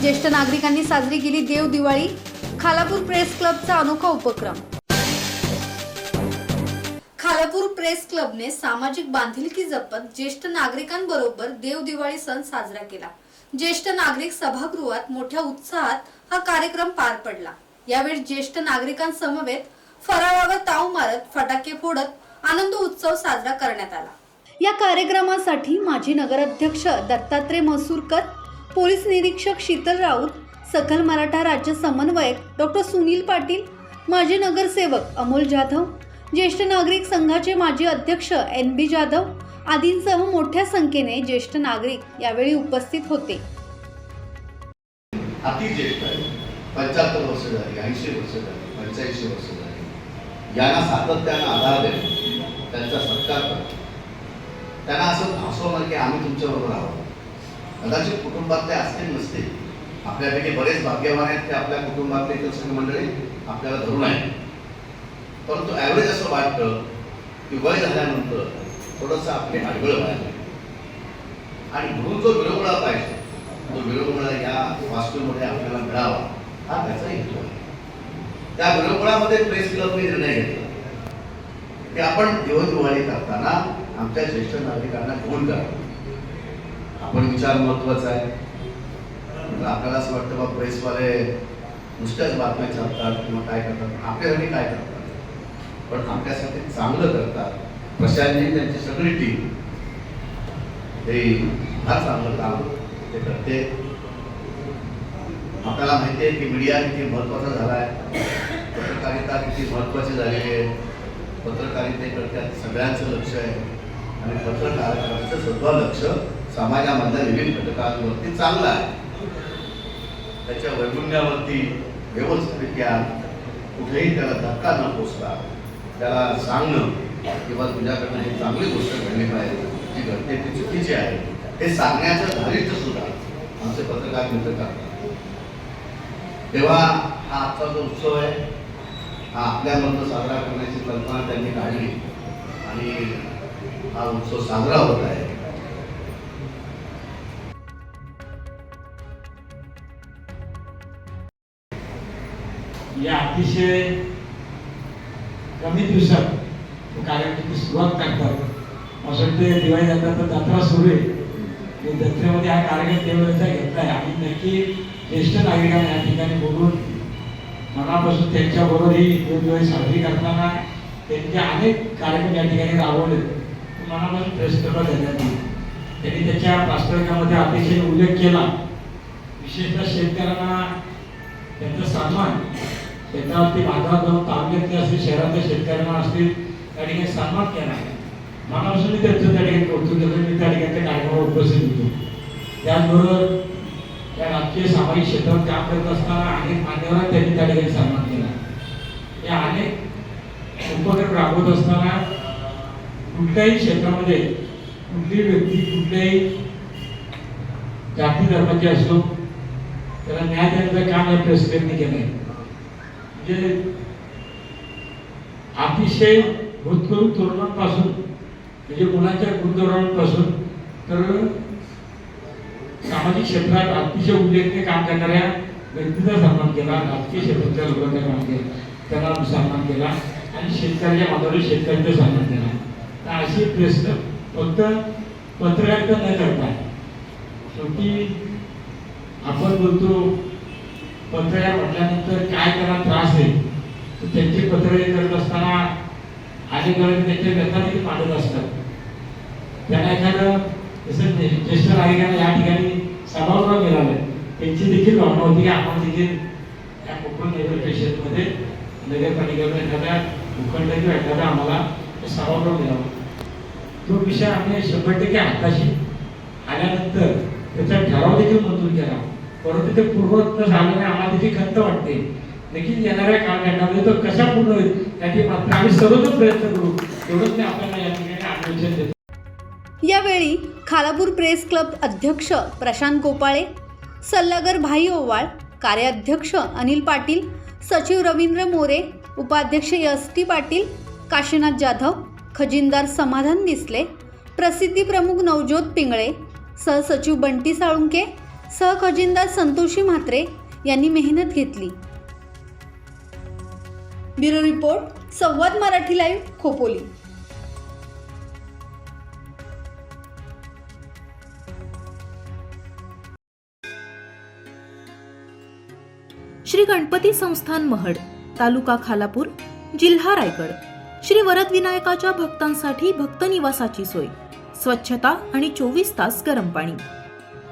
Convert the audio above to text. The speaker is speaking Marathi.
ज्येष्ठ नागरिकांनी साजरी केली देव दिवाळी खालापूर प्रेस क्लबचा अनोखा उपक्रम. खालापूर प्रेस क्लबने सामाजिक बांधिलकी जपत ज्येष्ठ नागरिकांबरोबर देव दिवाळी सण साजरा केला. ज्येष्ठ नागरिक सभागृहात मोठ्या उत्साहात हा कार्यक्रम पार पडला. यावेळी ज्येष्ठ नागरिकांसमवेत फराळावर ताव मारत फटाके फोडत आनंद उत्सव साजरा करण्यात आला. या कार्यक्रमासाठी माजी नगराध्यक्ष दत्तात्रय मसूरकर पोलीस निरीक्षक शीतल राऊत सकल मराठा राज्य समन्वयक डॉक्टर सुनील पाटील माजी नगरसेवक अमोल जाधव ज्येष्ठ नागरिक संघाचे माजी अध्यक्ष एन बी जाधव आदींसह मोठ्या संख्येने ज्येष्ठ नागरिक यावेळी उपस्थित होते. अति पंच्याहत्तर वर्ष झाली ऐंशी वर्ष झाली पंच्याऐंशी वर्ष झाली. यांना सातत्यानं आधार देणं त्यांचा सत्कार करणं त्यांना असं भासवणं की आम्ही तुमच्याबरोबर आहोत. कदाचित कुटुंबातले असतील नसतील. आपल्यापैकी बरेच भाग्यवान आहेत ते आपल्या कुटुंबातले इतर मंडळी आपल्याला धरून आहेत. परंतु ॲव्हरेज असं वाटतं की वय झाल्यानंतर थोडंसं आपले आडगळ व्हायला आणि म्हणून जो विरंगुळा पाहिजे तो विरंगुळा या वास्तूमध्ये आपल्याला मिळावा हा त्याचा हेतू आहे. त्या विरंगुळामध्ये प्रेस क्लबने निर्णय घेतला. की आपण दिवसदिवाळी करताना आमच्या ज्येष्ठ नागरिकांना घेऊन करावं आपण विचार महत्त्वाचा आहे. आपल्याला असं वाटतं बा प्रेसवाले नुसत्याच बातम्या छापतात किंवा काय करतात. आपल्यासाठी काय करतात? पण आपल्यासाठी चांगलं करतात. प्रशांतजी त्यांची सगळी टीम हे फार चांगलं काम ते करते. आपल्याला माहिती आहे की मीडिया किती महत्त्वाचा झाला आहे. पत्रकारिता किती महत्वाची झालेली आहे. पत्रकारितेकडच्या सगळ्यांचं लक्ष आहे. आणि पत्रकारांचं सुद्धा लक्ष समाजामधल्या विविध घटकांवरती चांगलं आहे. त्याच्या वैगुण्यावरती व्यवस्थितरित्या कुठेही त्याला धक्का न पोचता त्याला सांगणं किंवा तुझ्याकडनं ही चांगली गोष्ट घडली पाहिजे जी घडते ती चुकीची आहे हे सांगण्याचं धारिष्ट्य सुद्धा आमचे पत्रकार मित्र करतात. तेव्हा हा आजचा जो उत्सव आहे हा आपल्यामधनं साजरा करण्याची कल्पना त्यांनी काढली आणि हा उत्सव साजरा होत आहे. या अतिशय कमी दिवसात कार्यक्रम कार्यक्रमाची सुरुवात करतात. असं वाटते दिवाळी नंतर तर जत्रा सुरू आहे. जत्रेमध्ये हा कार्यक्रम देवळाचा घेतला आहे आणि नक्की ज्येष्ठ नागरिकांना या ठिकाणी बोलून मनापासून त्यांच्याबरोबर ही दिवाळी साजरी करताना त्यांचे अनेक कार्यक्रम या ठिकाणी राबवले. मनापासून प्रश्न देण्यात त्यांनी त्याच्या प्रास्ताविकामध्ये अतिशय उल्लेख केला. विशेषतः शेतकऱ्यांना त्यांचा सन्मान शेतावरती बाजारात जाऊन तालुक्यातले असतील शहरातल्या शेतकऱ्यांना असतील त्या ठिकाणी सन्मान केला मनापासून मी त्यांचं त्या ठिकाणी कौतुक केलं मी त्या ठिकाणी त्या कार्यक्रमावर उपस्थित होतो. त्याचबरोबर त्या राजकीय सामाजिक क्षेत्रात काम करत असताना अनेक मान्यवरांना त्यांनी त्या ठिकाणी सन्मान केला. या अनेक उपक्रम राबवत असताना कुठल्याही क्षेत्रामध्ये कुठलीही व्यक्ती कुठल्याही जाती धर्माची असो त्याला न्याय देण्याचं काम या प्रेसिडेंटने केलं आहे म्हणजे अतिशय भूतपूर्व तरुणांपासून म्हणजे मुलांच्या गुणधोरणांपासून तर सामाजिक क्षेत्रात अतिशय उल्लेखनीय काम करणाऱ्या व्यक्तीचा सन्मान केला राजकीय क्षेत्रातल्या लोकांचा काम केला त्याला सन्मान केला आणि शेतकऱ्याच्या माध्यमातून शेतकऱ्यांचा सन्मान केला. तर अशी प्रेस फक्त पत्रकारिता न करता शेवटी आपण बोलतो पत्रया म्हटल्यानंतर काय त्यांना त्रास आहे तर त्यांची पत्रही करत असताना अनेक त्यांच्या व्यथा देखील मांडत असतात. त्यांना एखादं जसं ज्येष्ठ नागरिकांना या ठिकाणी सभागृह मिळालं त्यांची देखील भावना होती की आपण देखील या कोकण नगर परिषदमध्ये नगरपालिकेवर एखाद्या भूखंड किंवा एखादा आम्हाला सभागृह मिळावं. तो विषय आम्ही शंभर टक्के हाताशी आल्यानंतर त्याचा ठराव देखील मंजूर केला. परंतु ते पूर्ववत झाल्याने आम्हाला त्याची खंत वाटते. देखील येणाऱ्या काळखंडामध्ये तो कशा पूर्ण होईल याची मात्र आम्ही सर्वच प्रयत्न करू. एवढंच मी आपल्याला या ठिकाणी आश्वासन देतो. यावेळी खालापूर प्रेस क्लब अध्यक्ष प्रशांत गोपाळे सल्लागार भाई ओवाळ कार्याध्यक्ष अनिल पाटील सचिव रवींद्र मोरे उपाध्यक्ष एस टी पाटील काशीनाथ जाधव खजिनदार समाधान दिसले प्रसिद्धी प्रमुख नवज्योत पिंगळे सहसचिव बंटी साळुंके सहखजिनदार संतोषी म्हात्रे यांनी मेहनत घेतली. Bureau report Samvad Marathi live Khopoli. Shri Ganpati संस्थान महड तालुका खालापूर जिल्हा रायगड. श्री वरद विनायकाच्या भक्तांसाठी भक्त निवासाची सोय. स्वच्छता आणि चोवीस तास गरम पाणी.